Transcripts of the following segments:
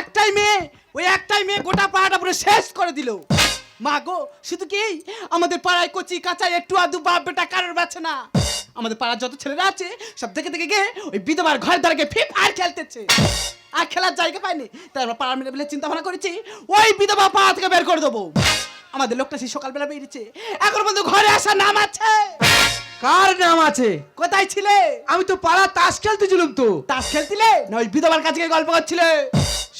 একটাই মেয়ে, ওই একটাই মেয়ে গোটা পাড়াটা পুরো শেষ করে দিল। মা গো, শুধু কি আমাদের পাড়ায় কচি কাঁচা একটু আধু বাপ বেটা কারোর বাঁচে না। আমাদের পাড়ার যত ছেলেরা আছে, সব দেখে দেখে গিয়ে ওই বিধবার ঘর গিয়ে ফিফ আর খেলতেছে। আর খেলার জায়গা পাইনি তাই আমরা পাড়ার মিলে মিলে চিন্তা ভাবনা করেছি, ওই বিধবা পাড়া থেকে বের করে দেবো। আমাদের লোকটা সেই সকালবেলা বেরিয়েছে। এখন পর্যন্ত ঘরে আসার নাম আছে। কার নাম আছে? কোথায় ছিলে? আমি তো পাড়া তাস খেলতে খেলতেছিলাম তো। তাস খেলছিলে? না ওই বিধবার কাছে গিয়ে গল্প করছিলে।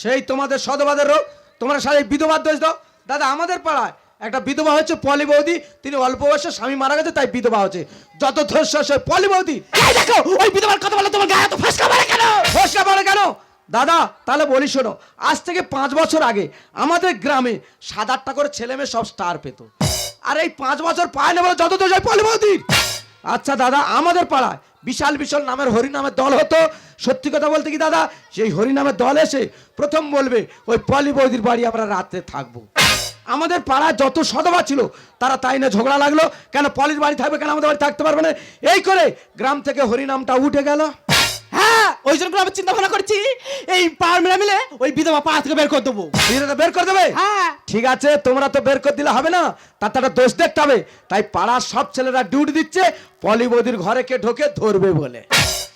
সেই তোমাদের সদবাদের রোগ। তোমরা সাথে বিধবার দোষ দাও। দাদা আমাদের পাড়ায় একটা বিধবা হচ্ছে পলি বৌদি। তিনি অল্প বয়সে স্বামী মারা গেছে তাই বিধবা হচ্ছে যত ধৈর্য সে পলি বৌদি। এই দেখো ওই বিধবার কথা বলে তোমার গায়ে এত ফাঁসকা মারে কেন? ফসকা পড়ে কেন? দাদা তাহলে বলি শোনো আজ থেকে পাঁচ বছর আগে আমাদের গ্রামে সাত আটটা করে ছেলে মেয়ে সব স্টার পেত। আর এই পাঁচ বছর পায় না বলে যত তো যায় পলি বৌদির। আচ্ছা দাদা, আমাদের পাড়ায় বিশাল বিশাল নামের হরিনামের দল হতো। সত্যি কথা বলতে কি দাদা, সেই হরিনামের দল এসে প্রথম বলবে, ওই পলি বৌদির বাড়ি আমরা রাতে থাকব। আমাদের পাড়ায় যত সদবা ছিল, তারা তাই না ঝগড়া লাগল, কেন পলির বাড়ি থাকবে, কেন আমাদের বাড়ি থাকতে পারবে না? এই করে গ্রাম থেকে হরিনামটা উঠে গেল। ওই জন্য করে আমি চিন্তা ভাবনা করছি এই পার মিলে মিলে ওই বিধবা পা থেকে বের করে দেবো। বিয়েটা বের করে দেবে? হ্যাঁ। ঠিক আছে তোমরা তো বের করে দিলে হবে না তার তো একটা দোষ দেখতে হবে। তাই পাড়ার সব ছেলেরা ডিউটি দিচ্ছে পলিবদির ঘরে কে ঢোকে ধরবে বলে।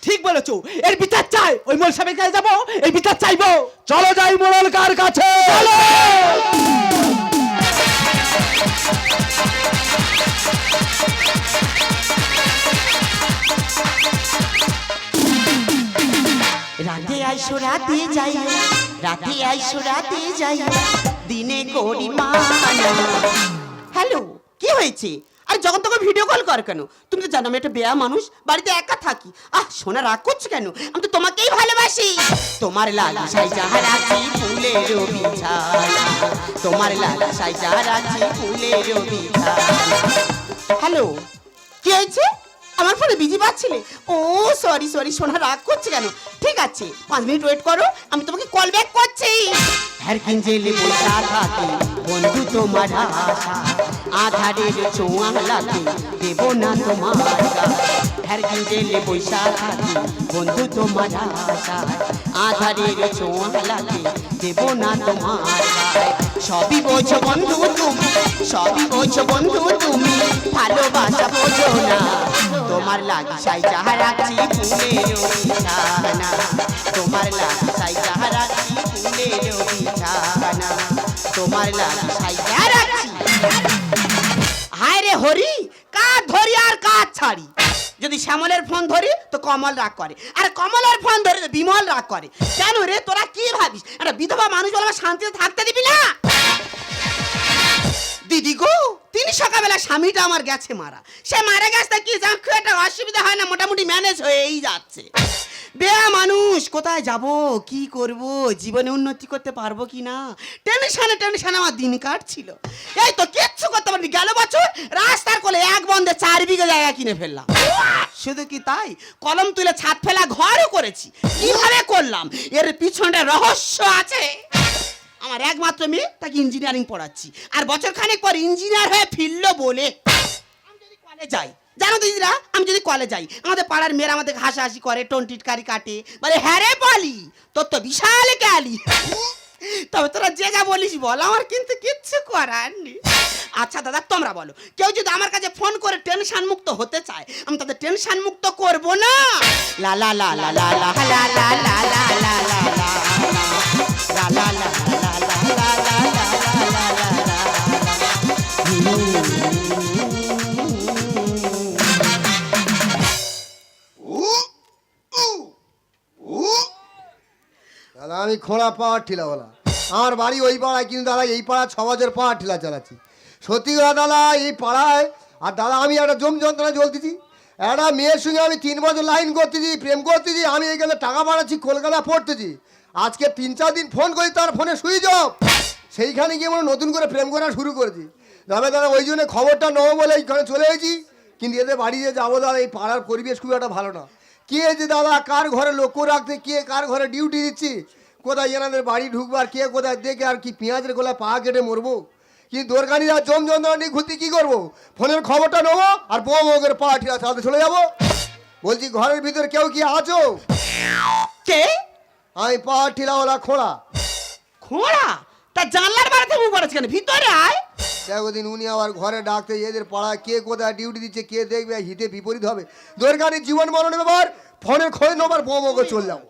ঠিক বলেছ এর বিচার চাই। ওই মোল সাহেবের কাছে যাব এই বিচার চাইব। চলো যাই মোড়ল কার কাছে রাতে আইসো, রাতে যাই রাতে আইসো, রাতে যাই দিনে করি হ্যালো, কি হয়েছে? আর যখন তখন ভিডিও কল কর কেন? তুমি তো জানো আমি একটা বেয়া মানুষ, বাড়িতে একা থাকি। আহ, সোনা, রাগ করছ কেন? আমি তো তোমাকেই ভালোবাসি। তোমার লাল সাই যাহা রাখি ফুলের বিছানা তোমার লাল সাই যাহা রাখি ফুলের বিছানা হ্যালো, কি হয়েছে? আমার ফোনে বিজি পাচ্ছিলে ও সরি সরি সোনা, রাগ করছে কেন? ঠিক আছে, পাঁচ মিনিট ওয়েট করো, আমি তোমাকে কল ব্যাক করছি। হ্যার কিঞ্জেলে বসা বন্ধু তোমার আশা, আধারের ছোঁয়া লাগে, দেব না তোমার হ্যার কিঞ্জেলে বৈশা থাকি, বন্ধু তোমার আশা, আধারের ছোঁয়া লাগে, দেব না তোমার। সবই বোঝো বন্ধু তুমি, সবই বোঝো বন্ধু তুমি, ভালোবাসা বোঝো না। তোমার লাগি সাই যাহা রাখছি ফুলের বিছানা তোমার লাগি সাই যাহা ফুলের বিছানা। তোমার লাগি সাই যাহা রাখছি। হায় রে হরি কাজ ধরি আর কাজ ছাড়ি? যদি শ্যামলের ফোন ধরি, তো কমল রাগ করে। আর কমলের ফোন ধরি বিমল রাগ করে। কেন রে, তোরা কি ভাবিস? একটা বিধবা মানুষ আমার শান্তিতে থাকতে দিবি না? দিদি গো, তিনি সকালবেলা স্বামীটা আমার গেছে মারা। সে মারা গেছে কি খুব একটা অসুবিধা হয় না, মোটামুটি ম্যানেজ হয়েই যাচ্ছে। বেয়া মানুষ, কোথায় যাব? কি করব? জীবনে উন্নতি করতে পারব কি না? টেনশনে টেনশনে আমার দিন কাটছিল। এই তো কিচ্ছু করতে পারিনি। গেল বছর রাস্তার কোলে এক বন্ধে চার বিঘে জায়গা কিনে ফেললাম। শুধু কি তাই? কলম তুলে ছাদ ফেলা ঘরও করেছি। কীভাবে করলাম? এর পিছনে রহস্য আছে। আমার একমাত্র মেয়ে, তাকে ইঞ্জিনিয়ারিং পড়াচ্ছি। আর বছর খানেক পর ইঞ্জিনিয়ার হয়ে ফিরলো বলে আমি যদি কলেজ যাই জানো দিদিরা আমি যদি কলেজ যাই আমাদের পাড়ার মেয়েরা আমাদের হাসাহাসি করে টন্টিটকারি কাটে বলে হ্যাঁ রে বলি তোর তো বিশাল ক্যালি তবে তোরা যে যা বলিস বল আমার কিন্তু কিচ্ছু করার নেই আচ্ছা দাদা তোমরা বলো কেউ যদি আমার কাছে ফোন করে টেনশন মুক্ত হতে চায় আমি তাদের টেনশন মুক্ত করব না লা লা লা লা লা লা লা লা লা লা লা লা লা লা লা আমি খোঁড়া পাওয়ার ঠিলাওয়ালা। আমার বাড়ি ওই পাড়ায়, কিন্তু দাদা, এই পাড়া ছ বছর পাওয়ার ঠিলা চালাচ্ছি। সত্যি কথা, দাদা, এই পাড়ায়, আর দাদা, আমি একটা জম যন্ত্রণা চলতেছি একটা মেয়ের সঙ্গে আমি তিন বছর লাইন করতেছি, প্রেম করতেছি, আমি এখানে টাকা বাড়াচ্ছি কলকাতা পড়তেছি। আজকে তিন চার দিন ফোন করি, তার ফোনে সুইচ অফ। সেইখানে গিয়ে আমরা নতুন করে প্রেম করা শুরু করেছি। দাদা দাদা, ওই জন্য খবরটা নেব বলে এইখানে চলে এসেছি। কিন্তু এদের বাড়ি যে যাব, দাদা, এই পাড়ার পরিবেশ খুব একটা ভালো না। কে যে দাদা, কার ঘরে লক্ষ্য রাখতে কে কার ঘরে ডিউটি দিচ্ছি কোথায় এনাদের বাড়ি ঢুকবার কে কোথায় দেখে আর কি পেঁয়াজের গোলায় পা কেটে মরবো? কি দোরকানিরা জম যন্ত্রণা নিয়ে ঘুরতে কি করব? ফোনের খবরটা নেব আর বউ বউকের পা ঠিক আছে চলে যাব। বলছি ঘরের ভিতরে কেউ কি আছো? কে? আমি পা ঠিলাওয়ালা খোঁড়া। খোঁড়া? তা জানলার বাড়িতে মুখ করেছে কেন? ভিতরে আয়। দেখো দিন উনি আবার ঘরে ডাকতে এদের পাড়ায় কে কোথায় ডিউটি দিচ্ছে কে দেখবে হিতে বিপরীত হবে। দরকার জীবন মরণের ব্যাপার ফোনের খোঁজ নেবার বো বো করে চলে যাব।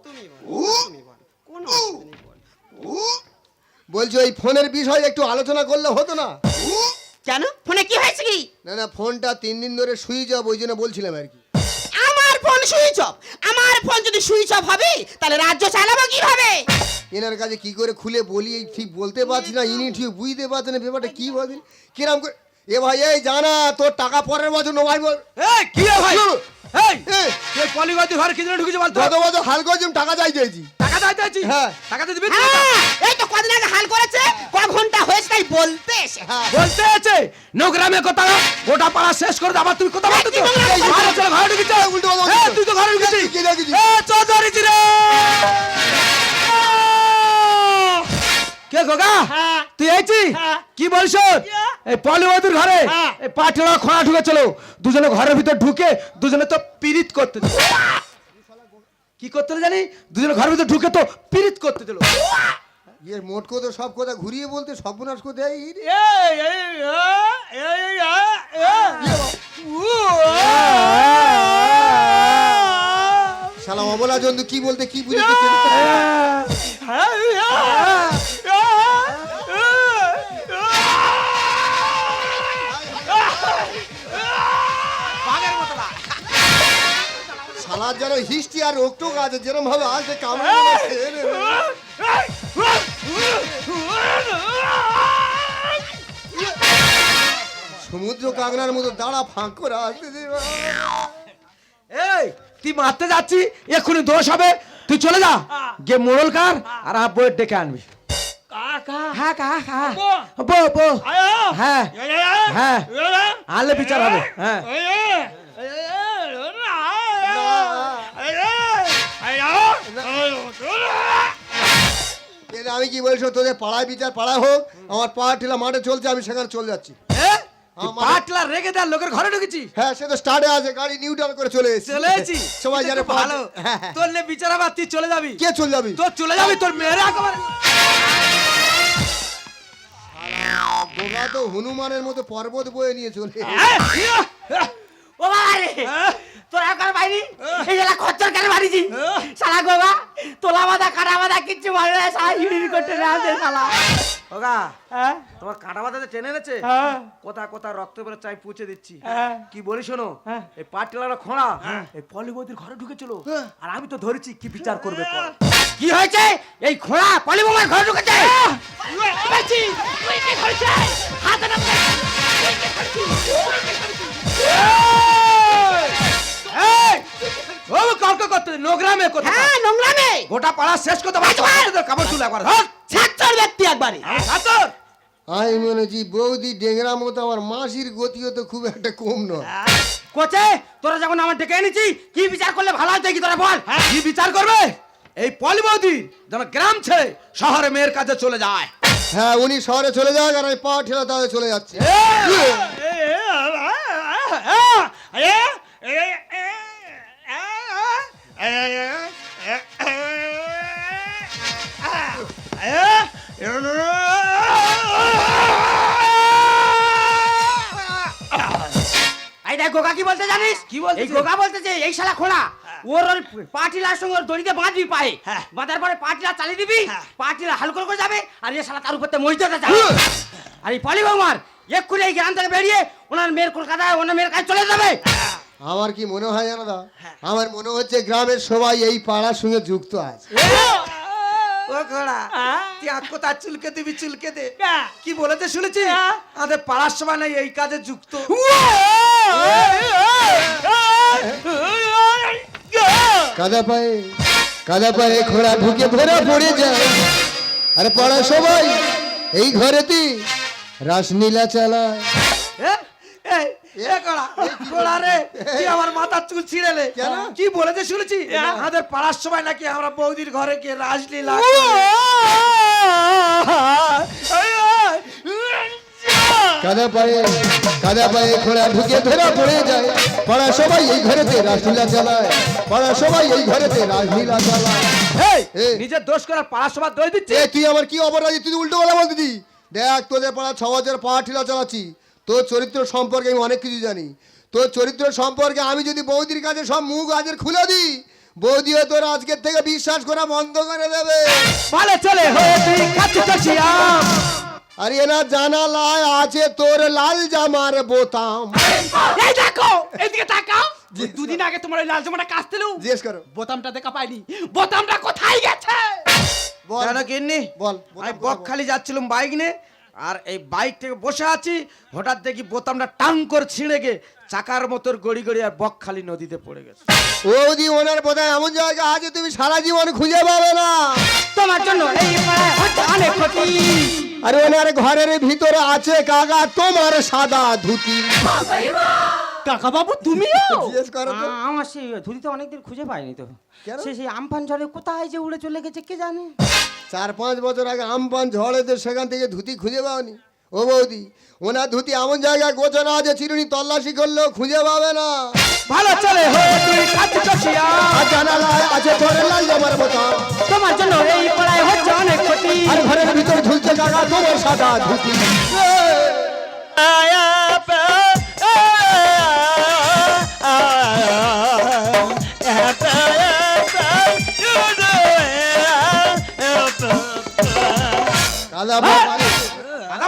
বলছি ওই ফোনের বিষয়ে একটু আলোচনা করলে হতো না? কেন? ফোনে কি হয়েছে কি? না না ফোনটা তিন দিন ধরে সুইচ অফ ওই জন্য বলছিলাম আর কি। আমার ফোন সুইচ অফ? আমার ফোন যদি সুইচ অফ হবে তাহলে রাজ্য চালাবো কীভাবে? এনার কাছে কি করে খুলে বলি এই ঠিক বলতে পারছি না ইনি ঠিক বুঝতে পারছে না ব্যাপারটা কি বলছেন কিরাম করে এ ভাই এই জানা তোর টাকা পরের বছর নোবাই বল। এই কি রে ভাই। এই এই, এই পলিগতি ঘরে কি জন্য ঢুকেছে বলতো? গত বছর হাল করেছি টাকা চাই দিয়েছি টাকা দাইতে আছি হ্যাঁ। টাকা দিয়ে দিবি হ্যাঁ, এই তো কদিন আগে হাল করেছে ক ঘণ্টা হয়েছে তাই বলতে এসে। হ্যাঁ। বলতে আছে নোগ্রামে কথা গোটা পাড়া শেষ করে আবার তুমি কথা বলতে নোংরা কথা? ঘরে চলে ঢুকেছে। উল্টো হ্যাঁ তুই তো ঘরে ঢুকেছিস। কি দেখেছি? এ চৌধুরী রে। কে গোগা হ্যাঁ। তুই হ্যাঁ। কি বলছ? এই পলিবদুর ঘরে? হ্যাঁ। এই খোঁড়া ঢুকেছিল দুজনে ঘরের ভিতর ঢুকে দুজনে তো পিরিত করতে কি করতে জানি? দুজনে ঘরের ভিতর ঢুকে তো পিরিত করতে দিল ইয়ে মোট কথা সব কথা ঘুরিয়ে বলতে সর্বনাশ করতে এই শালা অবলা জন্তু কি বলতে কি বুঝে শালার যেন হিস্ট্রি আর রোগ টোক আছে যেরকম ভাবে আসে কামড়ে সমুদ্র কাঁকড়ার মতো দাঁড়া ফাঁক করে আসতে এই তুই মারতে যাচ্ছি এক্ষুনি দোষ হবে। তুই চলে যা গে মোড়ল কার আর আপ বইয়ের ডেকে আনবি। হ্যাঁ কা হ্যাঁ। বো বো হ্যাঁ। হ্যাঁ আনলে বিচার হবে হ্যাঁ। আমি কি বলছো তোদের পাড়ায় বিচার পাড়ায় হোক আমার পাড়া ঠেলা মাঠে চলছে আমি সেখানে চলে যাচ্ছি। হ্যাঁ? আমার- পাটলা রেখে দেয় লোকের ঘরে ঢুকেছি হ্যাঁ সে তো স্টার্টে আছে গাড়ি নিউট্রাল করে চলে এসেছি। চলে এসেছি সবাই জানে ভালো। হ্যাঁ, হ্যাঁ। তোর নে বিচার আবার তুই চলে যাবি। কে চলে যাবি? তোর চলে যাবি তোর মেয়েরা একেবারে। বোকা তো হনুমানের মতো পর্বত বয়ে নিয়ে চলে ও বাবা রে তোর একবার বাইরি এই জেলা খচ্চর কেন শালা গোবা তোলা বাঁধা কাটা বাঁধা কিচ্ছু মারে না হিড়ির করতে না শালা। ওগা হ্যাঁ? তোমার কাটা বাতাতে টেনে এনেছে? হ্যাঁ। কোথা কোথা রক্ত বেরো চাই পুছে দিচ্ছি। হ্যাঁ। কি বলি শোনো এই পাটলারা খোঁড়া এই পলিবদির ঘরে ঢুকেছিল। আর আমি তো ধরেছি কি বিচার করবে কি হয়েছে? এই খোড়া পলিবোমার ঘরে ঢুকেছে? পেয়েছি তুই কি করেছিস হাতে না ও কাউকে করতে নোংরামে কথা হ্যাঁ নোংরামে গোটা পাড়া শেষ করতে পারছ কাপড় তুলে একবার হট ছাত্র ব্যক্তি একবারে ছাতর আমি মনে হচ্ছি বৌদি ডেংরা মতো আমার মাসির গতিও তো খুব একটা কম নয় কোচে তোরা যখন আমার ডেকে এনেছি কি বিচার করলে ভালো হয় দেখি তোরা বল কি বিচার করবে এই পলিবদি যেন গ্রাম ছেড়ে শহরে মেয়ের কাছে চলে যায় হ্যাঁ উনি শহরে চলে যাক আর আমি পা ঠেলা তাহলে চলে যাচ্ছে দেখ গোগা কি বলতে জানিস? কি বলতেছে? এই গোগা বলতেছে এই শালা খোলা। ওর ওর পাটিলার সঙ্গে ওর দড়িতে বাঁধবি পায়ে। বাঁধার পরে পাটিলা চালিয়ে দিবি পাটিলা হালকা করে যাবে আর এ শালা তার উপর মহিদাটা যাবে। আর এই পলি বৌমার এক্ষুনি এই গ্রাম থেকে বেরিয়ে ওনার মেয়ের কলকাতায় ওনার মেয়ের কাছে চলে যাবে। আমার কি মনে হয় জানো দা আমার মনে হচ্ছে গ্রামের সবাই এই পাড়ার সঙ্গে যুক্ত আছে। ও! ঘোড়া তুই আর কোথায় চুলকে দিবি চুলকে দে। কি? বলেছে শুনেছি? আমাদের পাড়ার সবাই নাই এই কাজে যুক্ত। কাদা পায়ে কাদা পায়ে ঘোড়া ঢুকে ভরা পড়ে যায়। আরে পাড়া সবাই এই ঘরেতে রাসলীলা চালায়। এ, এই, এ ঘোড়া, ঘোড়া রে, তুই আমার মাথার চুল ছিঁড়েলে। কি বলেছে শুনেছি? আমাদের পাড়ার সবাই নাকি আমরা বৌদির ঘরে গিয়ে রাজলীলা কাদা পায়ে কাদা পায়ে খোঁড়া ঢুকে ধরা পড়ে যায়। পাড়া সবাই এই ঘরেতে রাসলীলা চালায়। পাড়া সবাই এই ঘরেতে রাসলীলা চালায়। নিজের দোষ করার পাড়া সবার দই দিচ্ছে তুই আমার কি অপরাধী? তুই উল্টো কথা দেখ তোদের পাড়া ছ হাজার পা ঠিলা চালাচ্ছি। তোর চরিত্র সম্পর্কে আমি অনেক কিছু জানি। তোর চরিত্র সম্পর্কে আমি যদি বৌদির কাছে সব মুখ আজের খুলে দিই বৌদিও তোর আজকের থেকে বিশ্বাস করা বন্ধ করে দেবে। ভালো চলে হয়ে তুই খাচ্ছিস তো শিয়াম। আর এনা জানালায় আছে তোর লাল জামার বোতাম। এই দেখো এদিকে তাকাও। দুদিন আগে তোমার ওই লাল জামাটা কাচতেলু। জিজ্ঞেস করো। বোতামটা দেখা পাইনি। বোতামটা কোথায় গেছে? বল। জানো কিন্নি? বল, আমি বকখালি যাচ্ছিলাম বাইক নিয়ে। আর এই বাইক থেকে বসে আছি হঠাৎ দেখি বোতামটা টাং করে ছিঁড়ে গে চাকার মতোর গড়ি গড়ি আর বকখালি নদীতে পড়ে গেছে। ওদি ওনার বোধহয় এমন জায়গা আজ তুমি সারা জীবন খুঁজে পাবে না। তোমার জন্য এই পাড়ায় হচ্ছে অনেক ক্ষতি। আর ওনার ঘরের ভিতরে আছে কাকা তোমার সাদা ধুতি। কাকা বাবু তুমিও? জিজ্ঞেস করো তো। আ- আমার সেই ধুতি তো অনেকদিন খুঁজে পাইনি তো। কেন? সে সেই আমফান ঝড়ে কোথায় যে উড়ে চলে গেছে কে জানে? চার পাঁচ বছর আগে আমপান ঝড়েতে সেখান থেকে ধুতি খুঁজে পাওনি। ও বৌদি ওনার ধুতি এমন জায়গায় গোছানো আছে চিরুনি তল্লাশি করলেও খুঁজে পাবে না। ভালো চলে হয়ে তুই খাচ্ছিস তো আর জানালায় আছে তোর লাল জামার বোতাম। তোমার জন্য এই পাড়ায় হচ্ছে অনেক ক্ষতি। আর ঘরের ভিতরে ঝুলছে কাকা তোমার সাদা ধুতি। বাবা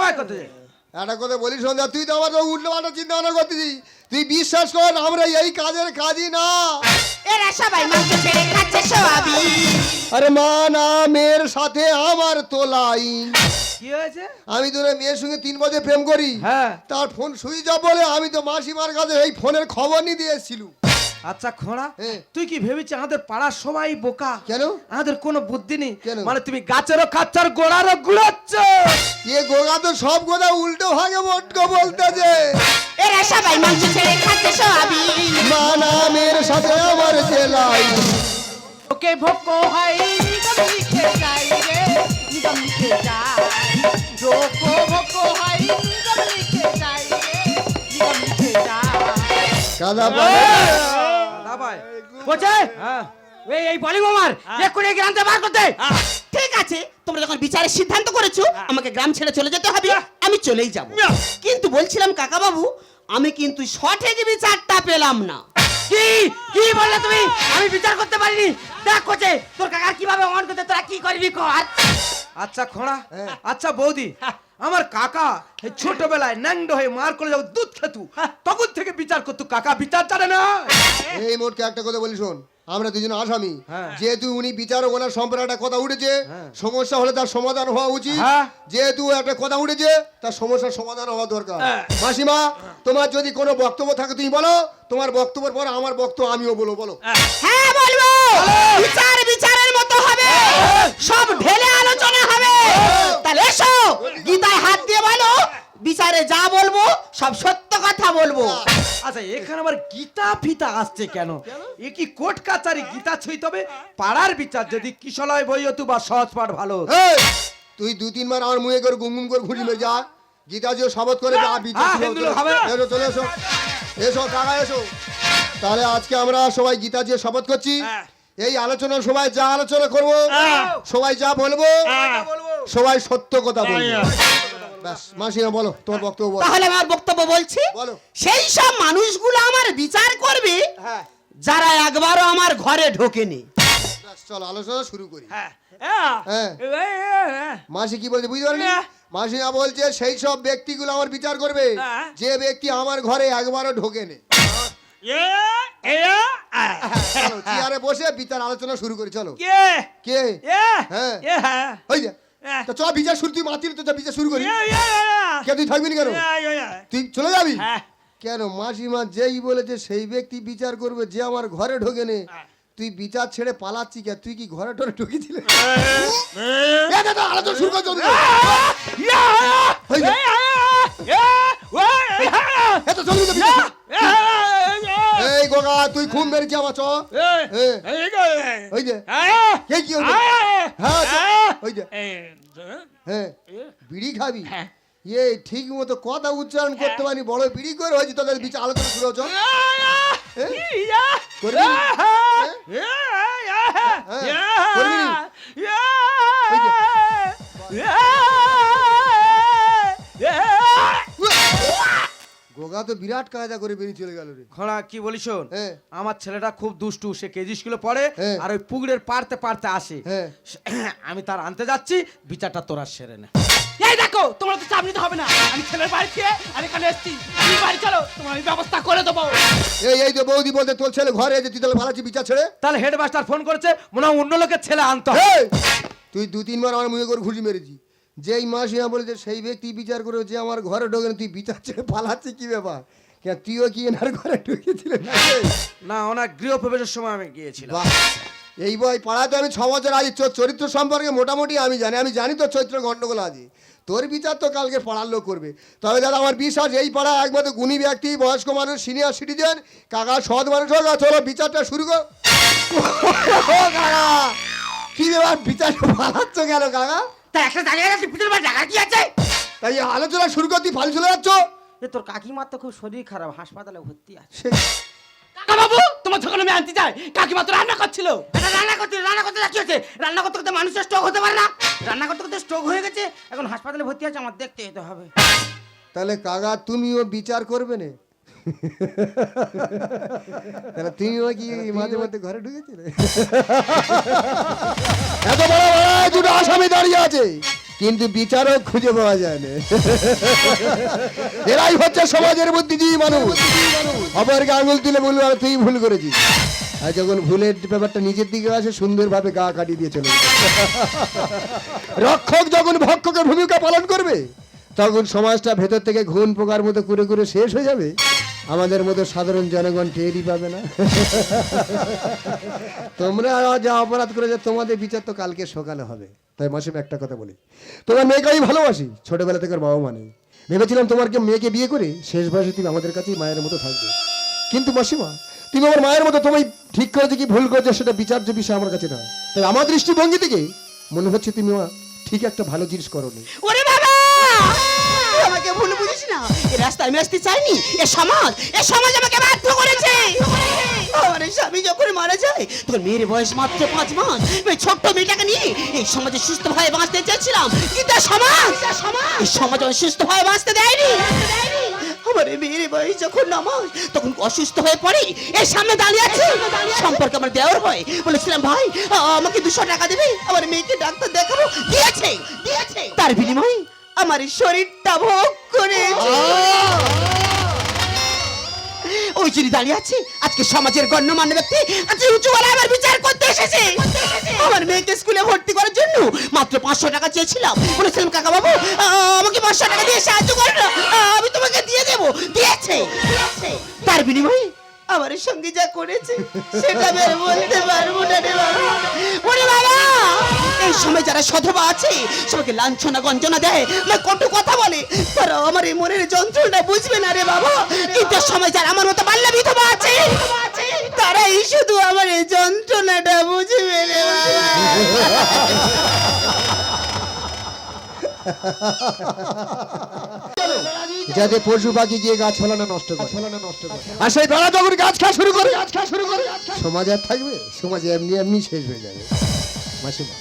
ভাই কত একটা কথা বলি সন্ধ্যা তুই তো আমার উল্টো পাল্টা চিন্তা ভাবনা করতেছিস। তুই বিশ্বাস কর আমরা এই কাজের কাজই না। এরা সবাই মাংস ছেড়ে খাচ্ছে সোয়াবি আরে মা না মেয়ের সাথে আমার তোলাই কি হয়েছে? আমি তো মেয়ের সঙ্গে তিন বছর প্রেম করি। হ্যাঁ। তার ফোন সুইচ অফ বলে আমি তো মাসিমার কাছে এই ফোনের খবর নিতে এসেছিলু আচ্ছা খোঁড়া। তুই কি ভেবেছি আমাদের পাড়ার সবাই বোকা? কেন? আমাদের কোনো বুদ্ধি নেই? কেন? মানে তুমি গাছেরও খাচ্ছার গোড়ারও গুড়াচ্ছ এ গোগা তো সব কথা উল্টো ভাগে মোটকো বলতেছে। এরা সবাই মাংস ছেড়ে খাচ্ছে সোয়াবি। মা না মেয়ের সাথে আমার জেলাই ওকে ভোকো হয় নিগম লিখে যাই রে নিগম লিখে যাই। রোকো ভোকো হয় নিগম লিখে যাই রে নিগম লিখে যাই। কাদা হ্যাঁ। এই এই বলি মামার এক্ষুনি গ্রাম থেকে বার করতে। ঠিক আছে তোমরা যখন বিচারের সিদ্ধান্ত করেছ আমাকে গ্রাম ছেড়ে চলে যেতে হবে আমি চলেই যাব। কিন্তু বলছিলাম কাকা বাবু আমি কিন্তু সঠিক বিচারটা পেলাম না। কি? কি বললে তুমি? আমি বিচার করতে পারিনি। দেখ কোচে তোর কাকা কীভাবে অন করতে তোরা কি করবি কর। আচ্ছা খোঁড়া। আচ্ছা বৌদি আমার কাকা ছোটবেলায় ন্যাংড হয়ে মার করে যাও দুধ খেতু। তখন থেকে বিচার করতু কাকা বিচার জানে না। এই মোটকে একটা কথা বলি শোন আমরা দুজন আসামি। হ্যাঁ। যেহেতু উনি বিচারক ওনার সম্পর্কে একটা কথা উঠেছে সমস্যা হলে তার সমাধান হওয়া উচিত। হ্যাঁ। যেহেতু একটা কথা উঠেছে তার সমস্যার সমাধান হওয়া দরকার। হ্যাঁ। মাসিমা তোমার যদি কোনো বক্তব্য থাকে তুমি বলো। তোমার বক্তব্যের পর আমার বক্তব্য আমিও বলো বলো। হ্যাঁ বলব। বিচার বিচারের মতো হবে। সব ঢেলে আলোচনা হবে। তাহলে এসো গীতায় হাত দিয়ে বলো বিচারে যা বলব সব সত্য কথা বলব। আচ্ছা এখানে আবার গীতা ফিতা আসছে কেন? এ কি কোর্ট কাচারি গীতা ছুঁই তবে পাড়ার বিচার যদি কিশলয় বা সহজ পাঠ ভালো তুই দু তিনবার আমার মুখে করে গুম গুম করে ঘুরি মেরে যা। গীতা যে শপথ করে যা, বিচার হ্যাঁ, হবে। এসো চলে এসো। এসো কাকা এসো? তাহলে আজকে আমরা সবাই গীতা যে শপথ করছি হ্যাঁ। এই আলোচনা সবাই যা আলোচনা করব সবাই যা বলব সবাই সত্য কথা বলব। মাসিমা বলো তোমার বক্তব্য তাহলে আমার বক্তব্য বলছি সেই সব মানুষগুলো আমার বিচার করবে হ্যাঁ। যারা একবারও আমার ঘরে ঢোকেনি। চলো আলোচনা শুরু করি। হ্যাঁ। হ্যাঁ। মাসি কি বলছে বুঝতে পারলি মাসিমা বলছে সেই সব ব্যক্তিগুলো আমার বিচার করবে। যে ব্যক্তি আমার ঘরে একবারও ঢোকেনি। চলো চেয়ারে বসে বিচার আলোচনা শুরু করি চলো কে হ্যাঁ ওই যে তো চ বিচার শুরু তুই তো বিচার শুরু করি কে তুই থাকবি না কেন তুই চলে যাবি কেন মাসিমা যেই বলেছে সেই ব্যক্তি বিচার করবে যে আমার ঘরে ঢোকে নে তুই বিচার ছেড়ে পালাচ্ছি কে তুই কি ঘরে টরে ঢুকেছিলে আলোচনা শুরু কর জলদি করে। এই গোগা তুই ঘুম মেরেছি আমার চ। এ, ওই যে কে কি? হ্যাঁ ওই যে। হ্যাঁ বিড়ি খাবি? ইয়ে ঠিক মতো কথা উচ্চারণ করতে পারি বড় বিড়ি করে হয়েছে তোদের বিচার আলোচনা শুরু হচ্ছে করবি গোগা তো বিরাট কায়দা করে বেরিয়ে চলে গেল রে। খোঁড়া কি বলি শোন? হ্যাঁ। আমার ছেলেটা খুব দুষ্টু সে কেজি স্কুলে পড়ে হ্যাঁ। আর ওই পুকুরের পারতে পারতে আসে। হ্যাঁ। আমি তার আনতে যাচ্ছি বিচারটা তোরা সেরে নে। এই দেখো তোমরা তো চাপ নিতে হবে না। আমি ছেলের বাড়ি থেকে আর এখানে এসেছি। তুমি বাড়ি চলো তোমার আমি ব্যবস্থা করে দেবো। এই এই তো বৌদি বলতে তোর ছেলে ঘরে এসে তুই তাহলে ভালো আছিস বিচার ছেড়ে? তাহলে হেডমাস্টার ফোন করেছে মনে হয় অন্য লোকের ছেলে আনতে তুই দু তিনবার আমার মুখে করে ঘুষি মেরেছি যেই মাস ইয়া বলেছে সেই ব্যক্তি বিচার করে যে আমার ঘরে ঢোকেন তুই বিচার ছেড়ে পালাচ্ছে কি ব্যাপার? কেন তুইও কি এনার ঘরে ঢুকেছিলেন? না ওনার গৃহপ্রবেশের সময় আমি গিয়েছিলাম। এই বই পড়াতে আমি ছ বছর তোর চরিত্র সম্পর্কে মোটামুটি আমি জানি। আমি জানি তোর চরিত্র গন্ডগোল আছে। তোর বিচার তো কালকে পাড়ার লোক করবে। তবে দাদা আমার বিশ্বাস এই পাড়া একমাত্র গুণী ব্যক্তি বয়স্ক মানুষ সিনিয়র সিটিজেন কাকা সৎ মানুষ হোক আর চলো বিচারটা শুরু কর। কাকা! কি ব্যাপার বিচার পালাচ্ছ কেন কাকা? তা একটা দাঁড়িয়ে গেছে পিছনে বাড়ি টাকা কি আছে। তাই এই আলোচনা শুরু করতে ফাল চলে যাচ্ছ। এ তোর কাকিমার তো খুব শরীর খারাপ হাসপাতালে ভর্তি আছে। কাকা বাবু তোমার যখন আমি আনতে যাই কাকিমা তো রান্না করছিল। এটা রান্না করতে রান্না করতে কি হচ্ছে রান্না করতে করতে মানুষের স্ট্রোক হতে পারে না। রান্না করতে করতে স্ট্রোক হয়ে গেছে। এখন হাসপাতালে ভর্তি আছে আমার দেখতে যেতে হবে। তাহলে কাকা তুমিও বিচার করবে না। তাহলে তুমিও কি মাঝে মধ্যে ঘরে ঢুকেছিলে? এত বড় বড় দুটো আসামি দাঁড়িয়ে আছে। কিন্তু বিচারও খুঁজে পাওয়া যায় না। এরাই হচ্ছে সমাজের বুদ্ধিজীবী মানুষ। অপরকে আঙুল তুলে বলব আর তুই ভুল করেছিস। আর যখন ভুলের ব্যাপারটা নিজের দিকে আসে সুন্দরভাবে গা কাটিয়ে দিয়ে চলে রক্ষক যখন ভক্ষকের ভূমিকা পালন করবে তখন সমাজটা ভেতর থেকে ঘুন পোকার মতো করে করে শেষ হয়ে যাবে। আমাদের মতো সাধারণ জনগণ টেরই পাবে না। তোমরা যা অপরাধ করেছ, তোমাদের বিচার তো কালকে সকালে হবে। তাই মাসিম, একটা কথা বলি। তোমার মেয়েকে আমি ভালোবাসি। ছোটবেলা থেকে বাবা মা নেই। ভেবেছিলাম তোমার কে মেয়েকে বিয়ে করে শেষ বয়সে তুমি আমাদের কাছেই মায়ের মতো থাকবে। কিন্তু মাসিমা, তুমি আমার মায়ের মতো তুমি ঠিক করেছ কি ভুল করেছ সেটা বিচার্য বিষয় আমার কাছে না তাই আমার দৃষ্টিভঙ্গি থেকে মনে হচ্ছে তুমি মা ঠিক একটা ভালো জিনিস করোনি। ওরে বাবা! আমাকে ভুল বুঝিস না? রাস্তায় আমি আসতে চাইনি? এ সমাজ এ সমাজ আমাকে বাধ্য করেছে। আমার স্বামী যখন মারা যায় তখন মেয়ের বয়স মাত্র পাঁচ মাস। ওই ছোট্ট মেয়েটাকে নিয়ে এই সমাজে সুস্থভাবে বাঁচতে চেয়েছিলাম কিন্তু সমাজ এই সমাজ আমায় সুস্থভাবে বাঁচতে দেয়নি। আমার মেয়ের বয়স যখন নামাজ তখন অসুস্থ হয়ে পড়ে। এর সামনে দাঁড়িয়ে আছে। সম্পর্কে আমার দেওয়ার হয় বলেছিলাম ভাই আমাকে দুশো টাকা দেবে? আমার মেয়েকে ডাক্তার দেখাবো দিয়েছে। দিয়েছে। তার বিনিময়ে আমার শরীরটা ভোগ করে ওই যিনি দাঁড়িয়ে আছে আজকে সমাজের গণ্যমান্য ব্যক্তি আজকে উঁচু গলায় আমার বিচার করতে এসেছে। আমার মেয়েকে স্কুলে ভর্তি করার জন্য মাত্র পাঁচশো টাকা চেয়েছিলাম। বলেছিলাম কাকা বাবু আমাকে পাঁচশো টাকা দিয়ে সাহায্য করো আমি তোমাকে দিয়ে দেবো। দিয়েছে। তার বিনিময়ে আমার সঙ্গে যা করেছে, সেটা আর বলতে পারব না রে বাবা। ওরে বাবা, এই সময় যারা সধবা আছে, সবাইকে লাঞ্ছনা গঞ্জনা দেয়, না কটু কথা বলে, তারা আমার এই মনের যন্ত্রণা বুঝবে না রে বাবা। কিন্তু সময় যারা আমার মতো বাল্য বিধবা আছে, তারাই শুধু আমার এই যন্ত্রণাটা বুঝবে রে বাবা। যাতে পশু পাখি গিয়ে গাছ ফলানো নষ্ট করে। নষ্ট করে। আর সেই বেড়া যখন গাছ খাওয়া শুরু করে গাছ খাওয়া শুরু করে। সমাজ আর থাকবে? সমাজ এমনি এমনি শেষ হয়ে যাবে। মাসিমা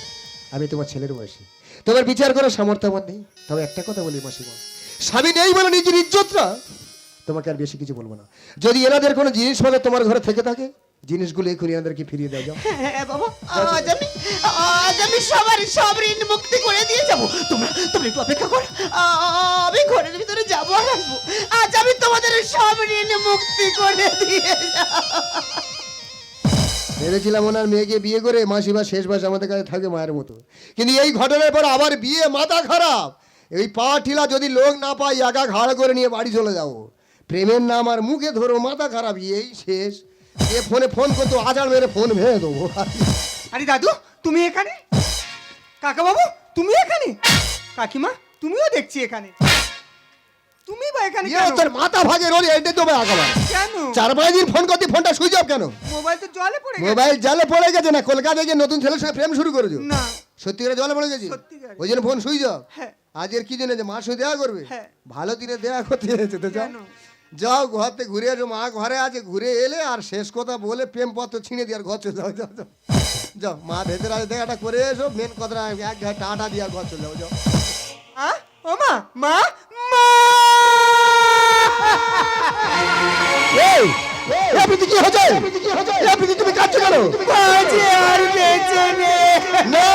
আমি তোমার ছেলের বয়সী। তোমার বিচার করার সামর্থ্য আমার নেই। তবে একটা কথা বলি মাসিমা। স্বামী নেই বলে নিজের ইজ্জতটা তোমাকে আর বেশি কিছু বলব না। যদি এনাদের কোনো জিনিস জিনিসপত্র তোমার ঘরে থেকে থাকে জিনিসগুলো এখনই এনাদেরকে ফিরিয়ে দেওয়া যাও। হ্যাঁ বাবা আজ আমি আজ আমি সবার সব ঋণ মুক্তি করে দিয়ে যাব। তোমরা তোমরা একটু অপেক্ষা করো। আমি ঘরের ভিতরে যাব আর আসব। আজ আমি তোমাদের সব ঋণ মুক্তি করে দিয়ে যাব। ভেবেছিলাম ওনার মেয়েকে বিয়ে করে মাসিমা শেষ মাস আমাদের কাছে থাকে মায়ের মতো। কিন্তু এই ঘটনার পর আবার বিয়ে মাথা খারাপ। এই পা ঠিলা যদি লোক না পাই একা ঘাড় করে নিয়ে বাড়ি চলে যাব। প্রেমের নাম আর মুখে ধরো মাথা খারাপ। এই শেষ এ ফোনে ফোন করতো আজার মেরে ফোন ভেঙে দেবো আরে দাদু তুমি এখানে? কাকা বাবু তুমি এখানে? কাকিমা তুমিও দেখছি এখানে। তুমি বা এখানে কেন? তোর মাথা ভাগে রোল এটে দেবে আঁকাবার কেন? চার পাঁচ দিন ফোন করতে ফোনটা সুইচ অফ কেন? মোবাইল তো জলে পড়ে গেছে। মোবাইল জালে পড়ে গেছে না কলকাতায় গিয়ে নতুন ছেলের সঙ্গে প্রেম শুরু করেছ? না। সত্যি করে জলে পড়ে গেছি। ওই জন্য ফোন সুইচ অফ? হ্যাঁ। আজকের কি দিনে যে মার সঙ্গে দেখা করবে? হ্যাঁ। ভালো দিনে দেখা করতে এসেছে তো যাও? ঘর থেকে ঘুরে এসো মা ঘরে আছে ঘুরে এলে আর শেষ কথা বলে প্রেম পত্র ছিঁড়ে দিয়ে আর ঘর চলে যাও যাও যাও। যাও মা ভেতরে আছে দেখাটা করে এসো মেন কথাটা এক ঘাট টাটা দিয়ে আর ঘর চলে যাও যাও। ও মা মা মা! এই এই প্রীতি কি হচ্ছে প্রীতি তুমি কাঁদছো কেন? বাজে আর বেঁচে না!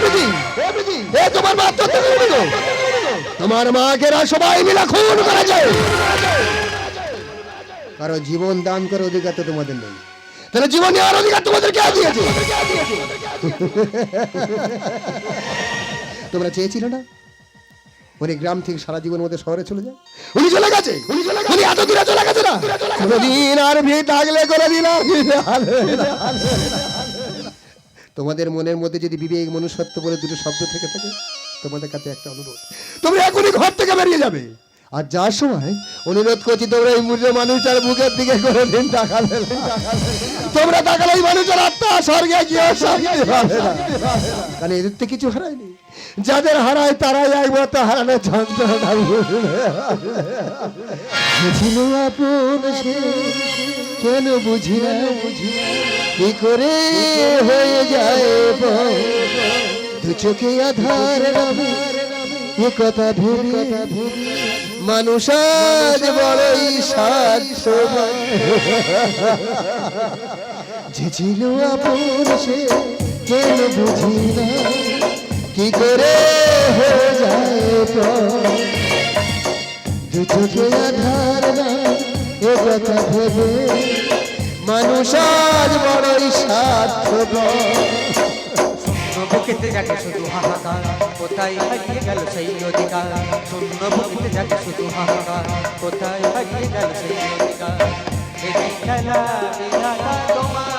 প্রীতি, এ তোমার করে। তোমার সবাই মিলে খুন করেছে। কারও জীবন দান করে অধিকার তো তোমাদের নেই। তাহলে জীবন নেওয়ার অধিকার তোমাদের কে দিয়েছে? তোমরা চেয়েছিল না? উনি গ্রাম থেকে সারা জীবন মধ্যে শহরে চলে যায়। উনি চলে গেছে। উনি চলে এত দূরে চলে গেছে না? আর ভিড় থাকলে করে দিলাম তোমাদের মনের মধ্যে যদি বিবেক মনুষ্যত্ব বলে দুটো শব্দ থেকে থাকে, তোমাদের কাছে একটা অনুরোধ। তোমরা এখনই ঘর থেকে বেরিয়ে যাবে। আর যার সময় অনুরোধ করছি, তোমরা এই মূল্য মানুষটার বুকের দিকে করে দিন টাকা তোমরা তাকালে এই মানুষের আত্মা স্বর্গে গিয়ে। কারণ এদের তো কিছু হারায়নি। যাদের হারায় তারাই একমাত্র হারানো যন্ত্রণা আপন কেন বুঝি না কি করে হয়ে যায়? দু চোখে আধার নামে এ কথা ভেবে মানুষ আজ বড়ই স্বার্থবান যে আপন সে কেন বুঝি না কি করে হয়ে যায়? দু চোখে আধার না এ কথা ভেবে মানুষ বড়ই যাকে শুধু কোথায় গেল সেই অধিকার? শূন্য যাকে শুধু হাহাকার, কোথায় গেল সেই অধিকার? খেলা তোমার